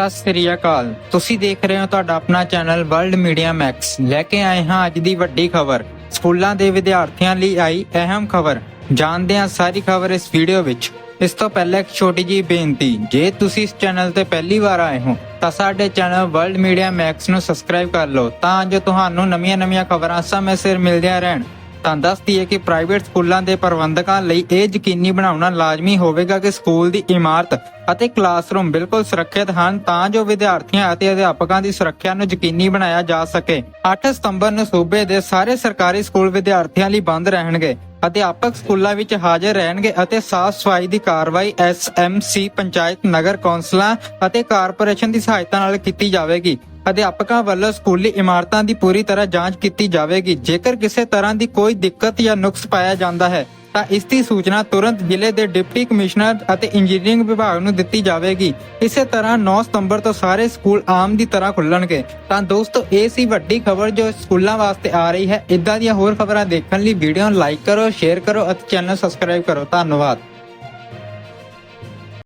ਸਤਿ ਸ੍ਰੀ ਅਕਾਲ। ਤੁਸੀਂ ਦੇਖ ਰਹੇ ਹੋ ਤੁਹਾਡਾ ਆਪਣਾ ਚੈਨਲ ਵਰਲਡ ਮੀਡੀਆ ਮੈਕਸ। ਲੈ ਕੇ ਆਏ ਹਾਂ ਅੱਜ ਦੀ ਵੱਡੀ ਖਬਰ। ਸਕੂਲਾਂ ਦੇ ਵਿਦਿਆਰਥੀਆਂ ਲਈ ਆਈ ਅਹਿਮ ਖਬਰ। ਜਾਣਦੇ ਹਾਂ ਸਾਰੀ ਖਬਰ ਇਸ ਵੀਡੀਓ ਵਿੱਚ। ਇਸ ਤੋਂ ਪਹਿਲਾਂ ਇੱਕ ਛੋਟੀ ਜਿਹੀ ਬੇਨਤੀ, ਜੇ ਤੁਸੀਂ ਇਸ ਚੈਨਲ ਤੇ ਪਹਿਲੀ ਵਾਰ ਆਏ ਹੋ, ਤਾਂ ਸਾਡੇ ਚੈਨਲ ਵਰਲਡ ਮੀਡੀਆ ਮੈਕਸ ਨੂੰ ਸਬਸਕ੍ਰਾਈਬ ਕਰ ਲਓ, ਤਾਂ ਜੋ ਤੁਹਾਨੂੰ ਨਵੀਆਂ-ਨਵੀਆਂ ਖਬਰਾਂ ਸਮੇਂ ਸਿਰ ਮਿਲਦੀਆਂ ਰਹਿਣ। ਤਾਂ ਦੱਸ ਦਈਏ ਕਿ ਪ੍ਰਾਈਵੇਟ ਸਕੂਲਾਂ ਦੇ ਪ੍ਰਬੰਧਕਾਂ ਲਈ ਇਹ ਯਕੀਨੀ ਬਣਾਉਣਾ ਲਾਜ਼ਮੀ ਹੋਵੇਗਾ ਕਿ ਸਕੂਲ ਦੀ ਇਮਾਰਤ ਅਤੇ ਕਲਾਸਰੂਮ ਬਿਲਕੁਲ ਸੁਰੱਖਿਅਤ ਹਨ ਤਾਂ ਜੋ ਵਿਦਿਆਰਥੀਆਂ ਅਤੇ ਅਧਿਆਪਕਾਂ ਦੀ ਸੁਰੱਖਿਆ ਨੂੰ ਯਕੀਨੀ ਬਣਾਇਆ ਜਾ ਸਕੇ। 8 ਸਤੰਬਰ ਨੂੰ ਸੂਬੇ ਦੇ ਸਾਰੇ ਸਰਕਾਰੀ ਸਕੂਲ ਵਿਦਿਆਰਥੀਆਂ ਲਈ ਬੰਦ ਰਹਿਣਗੇ। ਅਧਿਆਪਕ ਸਕੂਲਾਂ ਵਿੱਚ ਹਾਜ਼ਰ ਰਹਿਣਗੇ ਅਤੇ ਸਾਫ਼ ਸਫ਼ਾਈ ਦੀ ਕਾਰਵਾਈ ਐਸਐਮਸੀ ਪੰਚਾਇਤ ਨਗਰ ਕੌਂਸਲਾਂ ਅਤੇ ਕਾਰਪੋਰੇਸ਼ਨ ਦੀ ਸਹਾਇਤਾ ਨਾਲ ਕੀਤੀ ਜਾਵੇਗੀ। ਅਧਿਆਪਕਾਂ ਵੱਲੋਂ ਸਕੂਲੀ ਇਮਾਰਤਾਂ ਦੀ ਪੂਰੀ ਤਰ੍ਹਾਂ ਜਾਂਚ ਕੀਤੀ ਜਾਵੇਗੀ। ਜੇਕਰ ਕਿਸੇ ਤਰ੍ਹਾਂ ਦੀ ਕੋਈ ਦਿੱਕਤ ਜਾਂ ਨੁਕਸ ਪਾਇਆ ਜਾਂਦਾ ਹੈ, ਤਾਂ ਇਸ ਦੀ ਸੂਚਨਾ ਤੁਰੰਤ ਜ਼ਿਲ੍ਹੇ ਦੇ ਡਿਪਟੀ ਕਮਿਸ਼ਨਰ ਅਤੇ ਇੰਜੀਨੀਅਰਿੰਗ ਵਿਭਾਗ ਨੂੰ ਦਿੱਤੀ ਜਾਵੇਗੀ। ਇਸੇ ਤਰ੍ਹਾਂ 9 ਸਤੰਬਰ ਤੋਂ ਸਾਰੇ ਸਕੂਲ ਆਮ ਦੀ ਤਰ੍ਹਾਂ ਖੁੱਲਣਗੇ। ਤਾਂ ਦੋਸਤੋ, ਇਹ ਸੀ ਵੱਡੀ ਖਬਰ ਜੋ ਸਕੂਲਾਂ ਵਾਸਤੇ ਆ ਰਹੀ ਹੈ। ਇਦਾਂ ਦੀਆਂ ਹੋਰ ਖਬਰਾਂ ਦੇਖਣ ਲਈ ਵੀਡੀਓ ਨੂੰ ਲਾਈਕ ਕਰੋ, ਸ਼ੇਅਰ ਕਰੋ ਅਤੇ ਚੈਨਲ ਸਬਸਕ੍ਰਾਈਬ ਕਰੋ। ਧੰਨਵਾਦ।